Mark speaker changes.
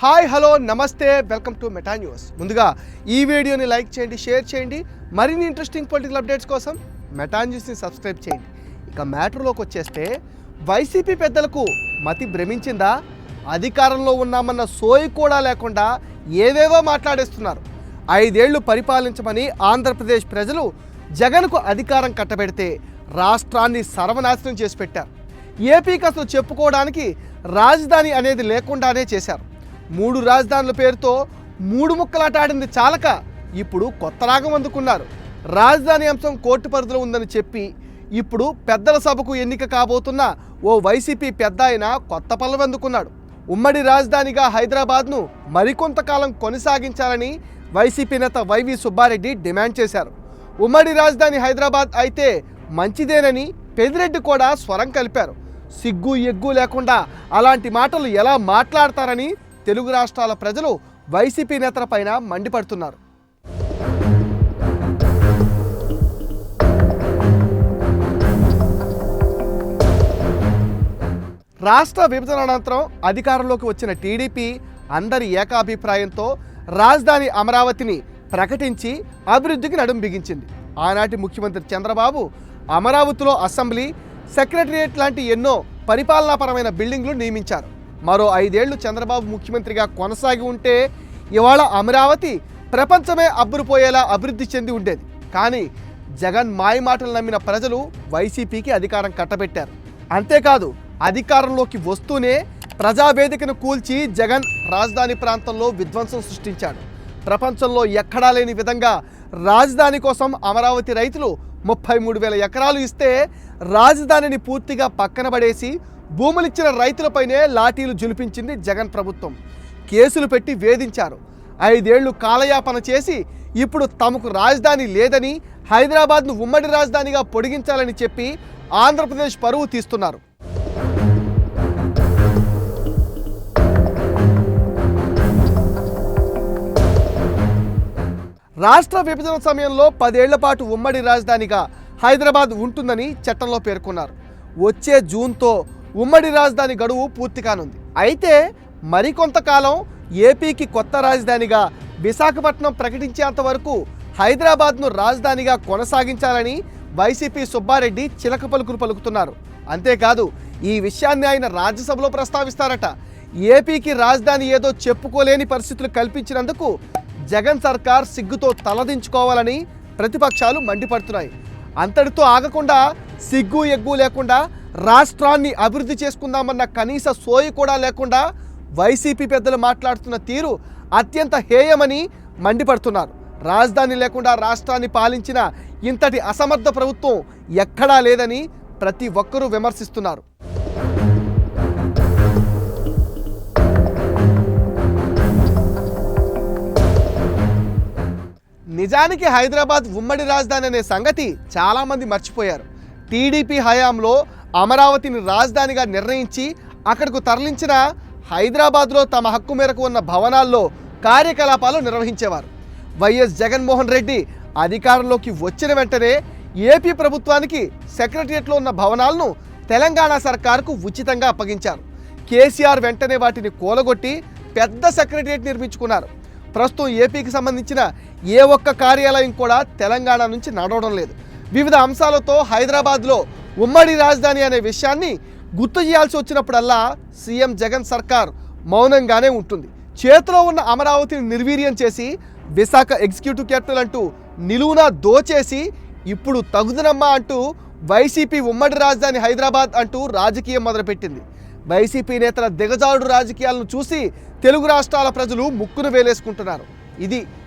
Speaker 1: Hi hello నమస్తే welcome to Meta News. ముందుగా ఈ వీడియోని లైక్ చేయండి షేర్ చేయండి. మరిన్ని ఇంట్రెస్టింగ్ పొలిటికల్ అప్డేట్స్ కోసం మెటా న్యూస్ని సబ్స్క్రైబ్ చేయండి. ఇక మ్యాటర్లోకి వచ్చేస్తే వైసీపీ పెద్దలకు మతి భ్రమించిందా? అధికారంలో ఉన్నామన్న సోయి కూడా లేకుండా ఏవేవో మాట్లాడేస్తున్నారు. ఐదేళ్ళు పరిపాలించమని ఆంధ్రప్రదేశ్ ప్రజలు జగన్కు అధికారం కట్టబెడితే రాష్ట్రాన్ని సర్వనాశనం చేసి పెట్టారు. ఏపీకి అసలు చెప్పుకోవడానికి రాజధాని అనేది లేకుండానే చేశారు. మూడు రాజధానుల పేరుతో మూడు ముక్కలాట ఆడింది చాలక. ఇప్పుడు కొత్త రాగం అందుకున్నారు. రాజధాని అంశం కోర్టు పరిధిలో ఉందని చెప్పి ఇప్పుడు పెద్దల సభకు ఎన్నిక కాబోతున్న ఓ వైసీపీ పెద్ద ఆయన కొత్త పనులు అందుకున్నాడు. ఉమ్మడి రాజధానిగా హైదరాబాద్ను మరికొంతకాలం కొనసాగించాలని వైసీపీ నేత వైవి సుబ్బారెడ్డి డిమాండ్ చేశారు. ఉమ్మడి రాజధాని హైదరాబాద్ అయితే మంచిదేనని పెదిరెడ్డి కూడా స్వరం కలిపారు. సిగ్గు ఎగ్గు లేకుండా అలాంటి మాటలు ఎలా మాట్లాడతారని తెలుగు రాష్ట్రాల ప్రజలు వైసీపీ నేతలపైన మండిపడుతున్నారు. రాష్ట్ర విభజన అనంతరం అధికారంలోకి వచ్చిన టీడీపీ అందరి ఏకాభిప్రాయంతో రాజధాని అమరావతిని ప్రకటించి అభివృద్ధికి నడుం బిగించింది. ఆనాటి ముఖ్యమంత్రి చంద్రబాబు అమరావతిలో అసెంబ్లీ సెక్రటరియట్ లాంటి ఎన్నో పరిపాలనాపరమైన బిల్డింగ్లు నియమించారు. మరో ఐదేళ్ళు చంద్రబాబు ముఖ్యమంత్రిగా కొనసాగి ఉంటే ఇవాళ అమరావతి ప్రపంచమే అబ్బురిపోయేలా అభివృద్ధి చెంది ఉండేది. కానీ జగన్ మాయ మాటలు నమ్మిన ప్రజలు వైసీపీకి అధికారం కట్టబెట్టారు. అంతేకాదు అధికారంలోకి వస్తూనే ప్రజావేదికను కూల్చి జగన్ రాజధాని ప్రాంతంలో విధ్వంసం సృష్టించాడు. ప్రపంచంలో ఎక్కడా లేని విధంగా రాజధాని కోసం అమరావతి రైతులు ముప్పై మూడు వేల ఎకరాలు ఇస్తే రాజధానిని పూర్తిగా పక్కన పడేసి భూములిచ్చిన రైతులపైనే లాఠీలు జులిపించింది జగన్ ప్రభుత్వం. కేసులు పెట్టి వేధించారు. ఐదేళ్ళు కాలయాపన చేసి ఇప్పుడు తమకు రాజధాని లేదని హైదరాబాద్ను ఉమ్మడి రాజధానిగా పొడిగించాలని చెప్పి ఆంధ్రప్రదేశ్ పరువు తీస్తున్నారు. రాష్ట్ర విభజన సమయంలో పదేళ్ళ పాటు ఉమ్మడి రాజధానిగా హైదరాబాద్ ఉంటుందని చట్టంలో పేర్కొన్నారు. వచ్చే జూన్తో ఉమ్మడి రాజధాని గడువు పూర్తి కానుంది. అయితే మరికొంతకాలం ఏపీకి కొత్త రాజధానిగా విశాఖపట్నం ప్రకటించేంత వరకు హైదరాబాద్ను రాజధానిగా కొనసాగించాలని వైసీపీ సుబ్బారెడ్డి చిలక పలుకులు పలుకుతున్నారు. అంతేకాదు ఈ విషయాన్ని ఆయన రాజ్యసభలో ప్రస్తావిస్తారట. ఏపీకి రాజధాని ఏదో చెప్పుకోలేని పరిస్థితులు కల్పించినందుకు జగన్ సర్కార్ సిగ్గుతో తలదించుకోవాలని ప్రతిపక్షాలు మండిపడుతున్నాయి. అంతటితో ఆగకుండా సిగ్గు ఎగ్గు లేకుండా రాష్ట్రాన్ని అభివృద్ధి చేసుకుందామన్న కనీస సోయి కూడా లేకుండా వైసీపీ పెద్దలు మాట్లాడుతున్న తీరు అత్యంత హేయమని మండిపడుతున్నారు. రాజధాని లేకుండా రాష్ట్రాన్ని పాలించిన ఇంతటి అసమర్థ ప్రభుత్వం ఎక్కడా లేదని ప్రతి ఒక్కరూ విమర్శిస్తున్నారు. నిజానికి హైదరాబాద్ ఉమ్మడి రాజధాని అనే సంగతి చాలామంది మర్చిపోయారు. టీడీపీ హయాంలో అమరావతిని రాజధానిగా నిర్ణయించి అక్కడకు తరలించిన హైదరాబాద్లో తమ హక్కు మేరకు ఉన్న భవనాల్లో కార్యకలాపాలు నిర్వహించేవారు. వైఎస్ జగన్మోహన్ రెడ్డి అధికారంలోకి వచ్చిన వెంటనే ఏపీ ప్రభుత్వానికి సెక్రటరియట్లో ఉన్న భవనాలను తెలంగాణ సర్కారుకు ఉచితంగా అప్పగించారు. కేసీఆర్ వెంటనే వాటిని కూలగొట్టి పెద్ద సెక్రటరియట్ నిర్మించుకున్నారు. ప్రస్తుతం ఏపీకి సంబంధించిన ఏ ఒక్క కార్యాలయం కూడా తెలంగాణ నుంచి నడవడం లేదు. వివిధ అంశాలతో హైదరాబాద్లో ఉమ్మడి రాజధాని అనే విషయాన్ని గుర్తు చేయాల్సి వచ్చినప్పుడల్లా సీఎం జగన్ సర్కార్ మౌనంగానే ఉంటుంది. చేతిలో ఉన్న అమరావతిని నిర్వీర్యం చేసి విశాఖ ఎగ్జిక్యూటివ్ క్యాపిటల్ అంటూ నిలువున దోచేసి ఇప్పుడు తగుదనమ్మా అంటూ వైసీపీ ఉమ్మడి రాజధాని హైదరాబాద్ అంటూ రాజకీయం మొదలుపెట్టింది. వైసీపీ నేతల దిగజారుడు రాజకీయాలను చూసి తెలుగు రాష్ట్రాల ప్రజలు ముక్కును వేలేసుకుంటున్నారు. ఇది